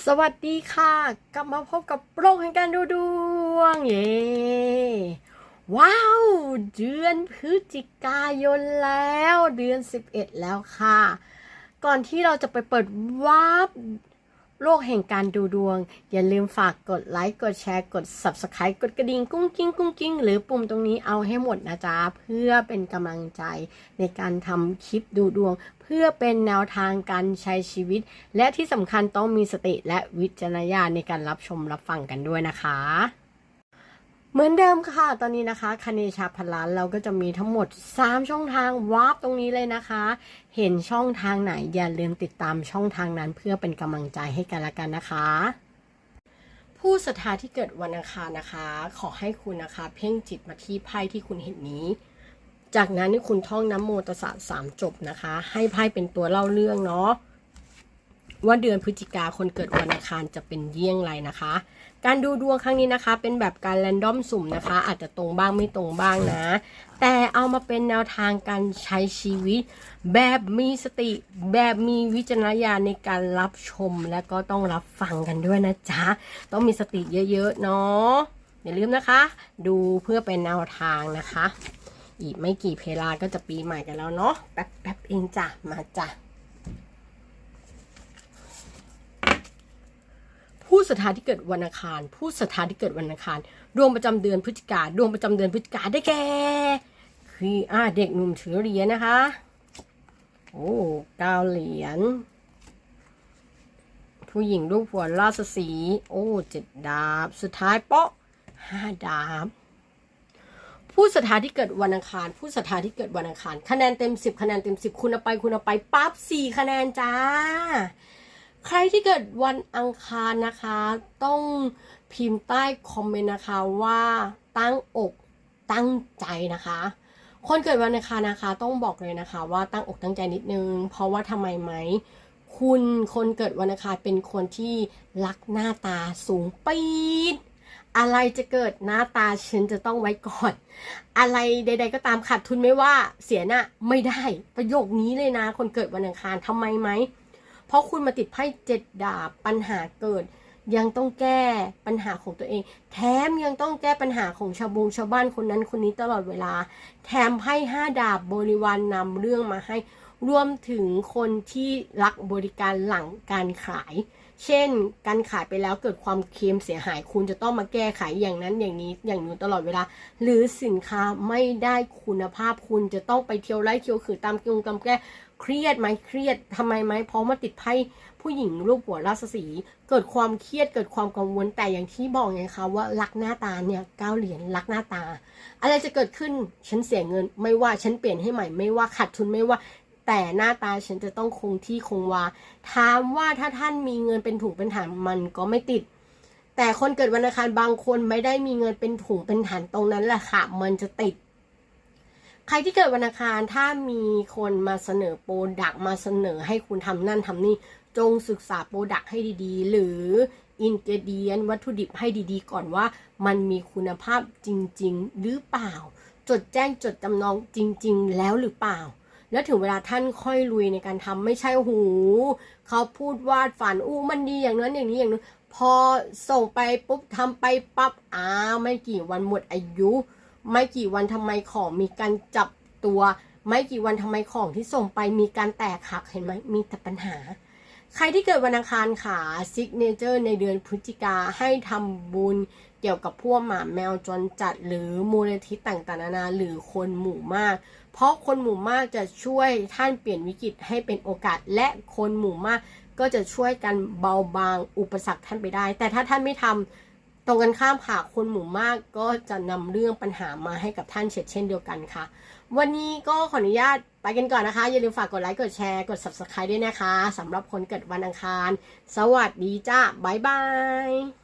สวัสดีค่ะ กลับมาพบกับโปรแห่งการดูดวงเย้ว้าว เดือนพฤศจิกายนแล้วเดือน 11 แล้วค่ะ ก่อนที่เราจะไปเปิดวาร์ป โลกแห่งการดูดวง อย่าลืมฝากกดไลค์กดแชร์กด Subscribe กดกระดิ่งกุ้งกิ้งกุ้งกิ้งหรือปุ่มตรงนี้เอาให้หมดนะจ๊ะ เพื่อเป็นกำลังใจในการทำคลิปดูดวง เพื่อเป็นแนวทางการใช้ชีวิต และที่สำคัญต้องมีสติและวิจารณญาณในการรับชมรับฟังกันด้วยนะคะ เหมือนเดิมค่ะ ตอนนี้นะคะคเนชาพลานเราก็จะมีทั้งหมด 3 ช่องทางวาร์ปตรงนี้เลยนะคะ เห็นช่องทางไหนอย่าลืมติดตามช่องทางนั้นเพื่อเป็นกำลังใจให้กันละกันนะคะ ผู้ศรัทธาที่เกิดวันอังคารนะคะ ขอให้คุณนะคะ เพ่งจิตมาที่ไพ่ที่คุณเห็นนี้ จากนั้นนี่คุณท่องน้ำโมตสะสามจบนะคะ ให้ไพ่เป็นตัวเล่าเรื่องเนาะ ว่าเดือนพฤศจิกาคนเกิดวันอังคารจะเป็นเยี่ยงไรนะคะ การดูดวงครั้งนี้นะคะ เป็นแบบการแรนดอมสุ่มนะคะ อาจจะตรงบ้างไม่ตรงบ้างนะ แต่เอามาเป็นแนวทางการใช้ชีวิต แบบมีสติแบบมีวิจารณญาณในการรับชมและก็ต้องรับฟังกันด้วยนะจ๊ะ ต้องมีสติเยอะๆเนาะอย่าลืมนะคะ ดูเพื่อเป็นแนวทางนะคะ อีกไม่กี่เพลาก็จะปีใหม่กันแล้วเนาะแป๊บๆเองจ้ะมาจ้ะ ผู้ศรัทธาที่เกิดวันอังคาร ผู้ศรัทธาที่เกิดวันอังคาร ดวงประจำเดือนพฤศจิกาดวงประจำเดือนพฤศจิกาได้แก่คืออ่าเด็กหนุ่มถือเหรียญนะคะ โอ้เก้าเหรียญผู้หญิงรูปหัวราชสี โอ้เจ็ดดาบ สุดท้ายเปาะห้าดาบ ผู้ศรัทธาที่เกิดวันอังคาร ผู้ศรัทธาที่เกิดวันอังคาร คะแนนเต็มสิบคะแนนเต็มสิบคุณเอาไปคุณเอาไปปั๊บสี่คะแนนจ้า ใครที่เกิดวันอังคารนะคะ ต้องพิมพ์ใต้คอมเมนต์นะคะว่าตั้งอกตั้งใจนะคะ คนเกิดวันอังคารนะคะ ต้องบอกเลยนะคะ ว่าตั้งอกตั้งใจนิดนึง เพราะว่าทำไมไหม คุณคนเกิดวันอังคารเป็นคนที่รักหน้าตาสูงปี๊ดอะไรจะเกิดหน้าตาฉันจะต้องไว้ก่อน อะไรใด ๆ ก็ตามขาดทุนไม่ว่าเสียหน้าไม่ได้ประโยคนี้เลยนะ คนเกิดวันอังคารทำไมไหม เพราะคุณมาติดไพ่เจ็ดดาบปัญหาเกิด ยังต้องแก้ปัญหาของตัวเอง แถมยังต้องแก้ปัญหาของชาวบงชาวบ้านคนนั้นคนนี้ตลอดเวลา แถมไพ่ห้าดาบบริวารนนำเรื่องมาให้รวมถึงคนที่รักบริการหลังการขาย เช่น การขายไปแล้วเกิดความเค็มเสียหาย คุณจะต้องมาแก้ไขอย่างนั้นอย่างนี้อย่างนู้นตลอดเวลา หรือสินค้าไม่ได้คุณภาพคุณจะต้องไปเที่ยวไล่เที่ยวขือตามกงตามแก้ เครียดไหมเครียดทำไมไหมเพราะมาติดไพ่ผู้หญิงรูปหัวราชสีเกิดความเครียดเกิดความกังวลแต่อย่างที่บอกไงคะว่ารักหน้าตาเนี่ยก้าเหรียญรักหน้าตา อะไรจะเกิดขึ้นฉันเสียเงิน ไม่ว่าฉันเปลี่ยนให้ใหม่ไม่ว่าขาดทุนไม่ว่า แต่หน้าตาฉันจะต้องคงที่คงวาถามว่าถ้าท่านมีเงินเป็นถุงเป็นฐานมันก็ไม่ติด แต่คนเกิดวันอังคารบางคนไม่ได้มีเงินเป็นถุงเป็นฐานตรงนั้นแหละค่ะมันจะติด ใครที่เกิดวันอังคารถ้ามีคนมาเสนอโปรดักมาเสนอให้คุณทำนั่นทำนี่ จงศึกษาโปรดักให้ดีๆ หรืออินเกเดียนวัตถุดิบให้ดีๆ ก่อนว่ามันมีคุณภาพจริง ๆ หรือเปล่า จดแจ้งจดจำนองจริง ๆ แล้วหรือเปล่า แล้วถึงเวลาท่านค่อยลุยในการทำไม่ใช่หูเขาพูดวาดฝันอู้มันดีอย่างนั้นอย่างนี้อย่างนู้นพอส่งไปปุ๊บทำไปปั๊บอ้าวไม่กี่วันหมดอายุ ไม่กี่วันทำไมของมีการจับตัว ไม่กี่วันทำไมของที่ส่งไปมีการแตกหักเห็นไหมมีแต่ปัญหา ใครที่เกิดวันอังคารขาซิกเนเจอร์ในเดือนพฤศจิกาให้ทำบุญเกี่ยวกับพวกหมาแมวจรจัดหรือมูลนิธิต่างๆนานาหรือคนหมู่มาก เพราะคนหมู่มากจะช่วยท่านเปลี่ยนวิกฤตให้เป็นโอกาส และคนหมู่มากก็จะช่วยกันเบาบางอุปสรรคท่านไปได้ แต่ถ้าท่านไม่ทำ ตรงกันข้ามค่ะคนหมู่มากก็จะนำเรื่องปัญหามาให้กับท่านเช่นเช่นเดียวกันค่ะ วันนี้ก็ขออนุญาตไปกันก่อนนะคะ อย่าลืมฝากกดไลค์กดแชร์กด subscribe ด้วยนะคะสำหรับคนเกิดวันอังคาร สวัสดีจ้าบ๊ายบาย